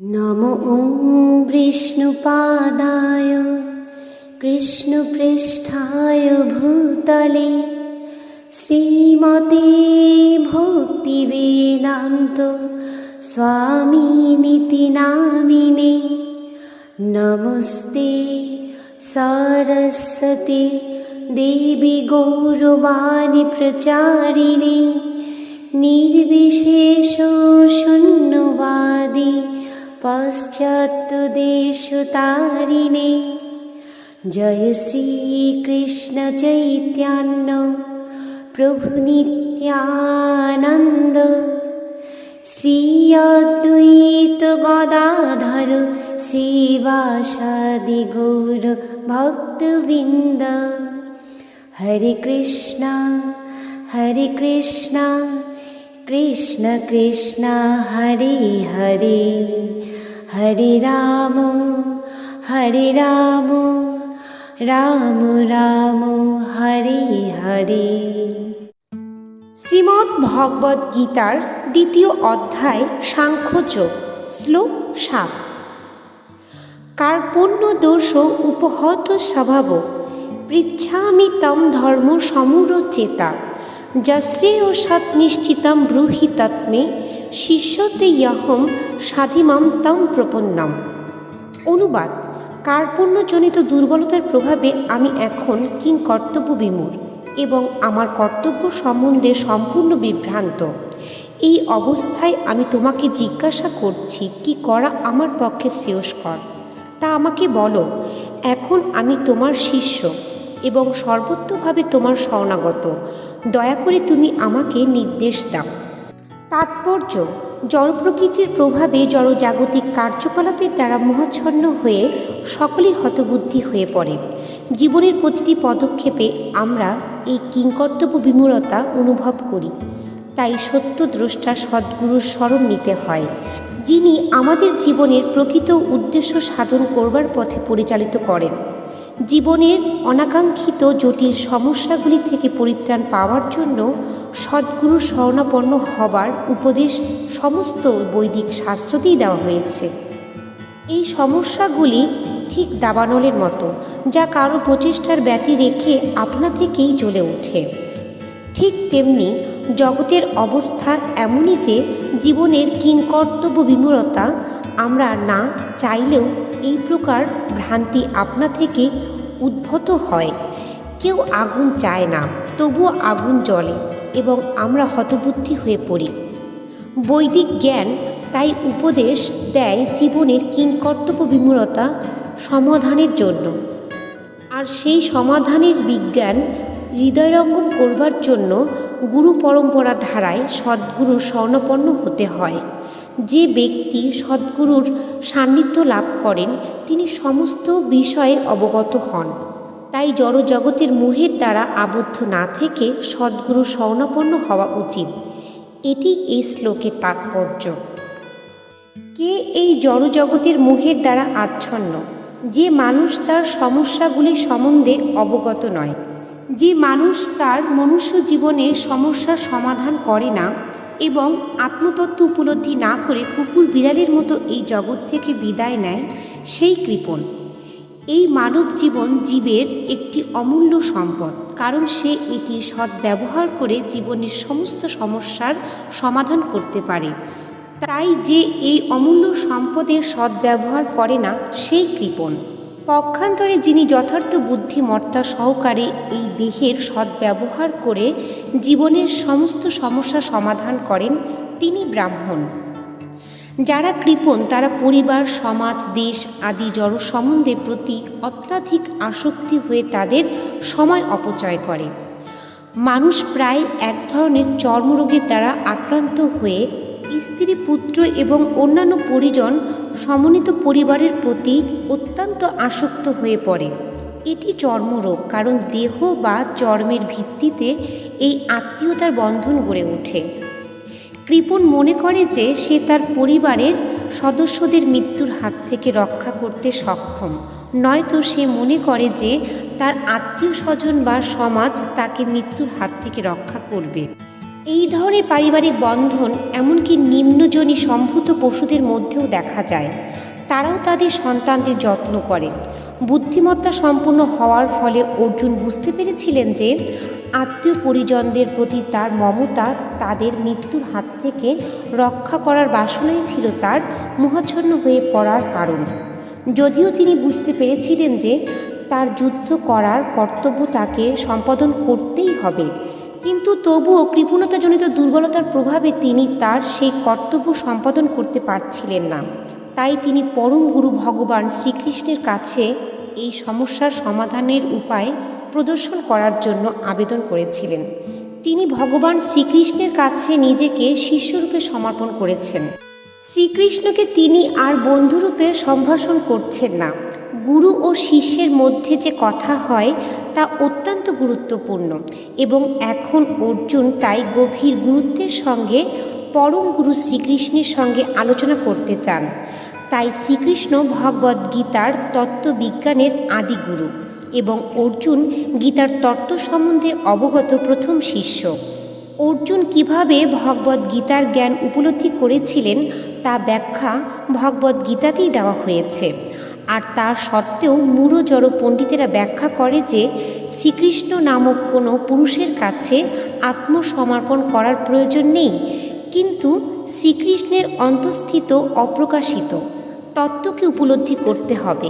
নম ॐ विष्णुपादाय कृष्णपृष्ठाय भूतले श्रीमते भक्तिवेदान्त स्वामिनिति नामिने नमस्ते सरस्वती देवी गौरवाणि प्रचारिणे निर्विशेष शून्यवादी पाश्चात्यदेशतारिणे जय श्रीकृष्णचैतन्य प्रभुनित्यानन्द श्री अद्वैत गदाधर श्रीवासादि गौर भक्तवृन्द हरे कृष्णा हरे कृष्णा कृष्ण कृष्ण हरे हरे হরে রাম হরে রাম রাম রাম, হরে হরে। শ্রীমৎ ভগবত গীতার দ্বিতীয় অধ্যায় সাংখ্যযোগ, শ্লোক সাত। কার্পণ্য দোষ উপহত স্বভাব, পৃচ্ছামি তম ধর্ম সমুর চেতা যশ্রেয় সৎ নিশ্চিতম ব্রুহি শিষ্যতে ইহম স্বাধিমাম তম প্রপন্নম। অনুবাদ, কার্পণ্যজনিত দুর্বলতার প্রভাবে আমি এখন কিং কর্তব্য বিমূর এবং আমার কর্তব্য সম্বন্ধে সম্পূর্ণ বিভ্রান্ত। এই অবস্থায় আমি তোমাকে জিজ্ঞাসা করছি, কি করা আমার পক্ষে শ্রেয়স্কর? তা আমাকে বলো, এখন আমি তোমার শিষ্য এবং সর্বত্রভাবে তোমার শরণাগত। দয়া করে তুমি আমাকে নির্দেশ দাও। তাৎপর্য, জড়প্রকৃতির প্রভাবে জড়জাগতিক কার্যকলাপের দ্বারা মহাচ্ছন্ন হয়ে সকলেই হতবুদ্ধি হয়ে পড়ে। জীবনের প্রতিটি পদক্ষেপে আমরা এই কিংকর্তব্য বিমূরতা অনুভব করি। তাই সত্য দ্রষ্টা সদ্গুরুর স্মরণ নিতে হয়, যিনি আমাদের জীবনের প্রকৃত উদ্দেশ্য সাধন করবার পথে পরিচালিত করেন। জীবনের অনাকাঙ্ক্ষিত জটিল সমস্যাগুলি থেকে পরিত্রাণ পাওয়ার জন্য সদ্গুরুর শরণাপন্ন হবার উপদেশ সমস্ত বৈদিক শাস্ত্রতেই দেওয়া হয়েছে। এই সমস্যাগুলি ঠিক দাবানলের মতো, যা কারও প্রচেষ্টার ব্যতি রেখে আপনা থেকেই জ্বলে ওঠে। ঠিক তেমনি জগতের অবস্থা এমনই যে জীবনের কিংকর্তব্য বিমূরতা আমরা না চাইলেও এই প্রকার ভ্রান্তি আপনা থেকে উদ্ভূত হয়। কেউ আগুন চায় না, তবুও আগুন জ্বলে এবং আমরা হতবুদ্ধি হয়ে পড়ি। বৈদিক জ্ঞান তাই উপদেশ দেয় জীবনের কিংকর্তব্য বিমূরতা সমাধানের জন্য। আর সেই সমাধানের বিজ্ঞান হৃদয়রঙ্গম করবার জন্য গুরু পরম্পরা ধারায় সদ্গুরুর স্বর্ণপন্ন হতে হয়। যে ব্যক্তি সদ্গুরুর সান্নিধ্য লাভ করেন, তিনি সমস্ত বিষয়ে অবগত হন। তাই জড়জগতের মোহের দ্বারা আবদ্ধ না থেকে সদ্গুরু স্বর্ণপন্ন হওয়া উচিত। এটি এই শ্লোকের তাৎপর্য। কে এই জড়জগতের মোহের দ্বারা আচ্ছন্ন? যে মানুষ তার সমস্যাগুলি সম্বন্ধে অবগত নয়। যে মানুষ তার মনুষ্য জীবনে সমস্যার সমাধান করে না এবং আত্মতত্ত্ব উপলব্ধি না করে কুকুর বিড়ালের মতো এই জগৎ থেকে বিদায় নেয়, সেই কৃপণ। এই মানব জীবন জীবের একটি অমূল্য সম্পদ, কারণ সে এটি সদ্ব্যবহার করে জীবনের সমস্ত সমস্যার সমাধান করতে পারে। তাই যে এই অমূল্য সম্পদের সদ্ব্যবহার করে না, সেই কৃপণ। পক্ষান্তরে যিনি যথার্থ বুদ্ধিমত্তা সহকারে এই দেহের সদ্ব্যবহার করে জীবনের সমস্ত সমস্যা সমাধান করেন, তিনি ব্রাহ্মণ। যারা কৃপণ, তারা পরিবার, সমাজ, দেশ আদি জড় সম্বন্ধে প্রতি অত্যাধিক আসক্তি হয়ে তাদের সময় অপচয় করে। মানুষ প্রায় এক ধরনের চর্মরোগের দ্বারা আক্রান্ত হয়ে স্ত্রী, পুত্র এবং অন্যান্য পরিজন সমন্বিত পরিবারের প্রতি অত্যন্ত আসক্ত হয়ে পড়ে। এটি চর্মরোগ, কারণ দেহ বা চর্মের ভিত্তিতে এই আত্মীয়তার বন্ধন গড়ে ওঠে। কৃপণ মনে করে যে সে তার পরিবারের সদস্যদের মৃত্যুর হাত থেকে রক্ষা করতে সক্ষম। নয়তো সে মনে করে যে তার আত্মীয় স্বজন বা সমাজ তাকে মৃত্যুর হাত থেকে রক্ষা করবে। এই ধরনের পারিবারিক বন্ধন এমনকি নিম্নজনী সম্ভূত পশুদের মধ্যেও দেখা যায়। তারাও তাদের সন্তানদের যত্ন করে বুদ্ধিমত্তা সম্পন্ন হওয়ার ফলে অর্জুন বুঝতে পেরেছিলেন যে আত্মীয় পরিজনদের প্রতি তার মমতা তাদের মৃত্যুর হাত থেকে রক্ষা করার বাসনাই ছিল তার মোহাচ্ছন্ন হয়ে পড়ার কারণ। যদিও তিনি বুঝতে পেরেছিলেন যে তার যুদ্ধ করার কর্তব্য তাকে সম্পাদন করতেই হবে। কিন্তু তবুও কৃপণতাজনিত দুর্বলতার প্রভাবে তিনি তার সেই কর্তব্য সম্পাদন করতে পারছিলেন না। তাই তিনি পরম গুরু ভগবান শ্রীকৃষ্ণের কাছে এই সমস্যার সমাধানের উপায় প্রদর্শন করার জন্য আবেদন করেছিলেন। তিনি ভগবান শ্রীকৃষ্ণের কাছে নিজেকে শিষ্যরূপে সমর্পণ করেছেন। শ্রীকৃষ্ণকে তিনি আর বন্ধুরূপে সম্ভাষণ করছেন না। গুরু ও শিষ্যের মধ্যে যে কথা হয় তা অত্যন্ত গুরুত্বপূর্ণ এবং এখন অর্জুন তাই গভীর গুরুত্বের সঙ্গে পরম গুরু শ্রীকৃষ্ণের সঙ্গে আলোচনা করতে চান। তাই শ্রীকৃষ্ণ ভগবদ্ গীতার তত্ত্ববিজ্ঞানের আদি গুরু এবং অর্জুন গীতার তত্ত্ব সম্বন্ধে অবগত প্রথম শিষ্য। অর্জুন কীভাবে ভগবদ্ গীতার জ্ঞান উপলব্ধি করেছিলেন তা ব্যাখ্যা ভগবদ্ গীতাতেই দেওয়া হয়েছে। আর তার সত্ত্বেও মূঢ় জড় পণ্ডিতেরা ব্যাখ্যা করে যে শ্রীকৃষ্ণ নামক কোনো পুরুষের কাছে আত্মসমর্পণ করার প্রয়োজন নেই, কিন্তু শ্রীকৃষ্ণের অন্তঃস্থিত অপ্রকাশিত তত্ত্বকে উপলব্ধি করতে হবে।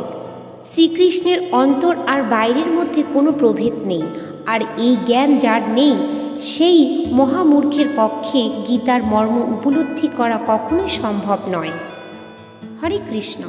শ্রীকৃষ্ণের অন্তর আর বাইরের মধ্যে কোনো প্রভেদ নেই, আর এই জ্ঞান যার নেই, সেই মহামূর্খের পক্ষে গীতার মর্ম উপলব্ধি করা কখনোই সম্ভব নয়। হরে কৃষ্ণ।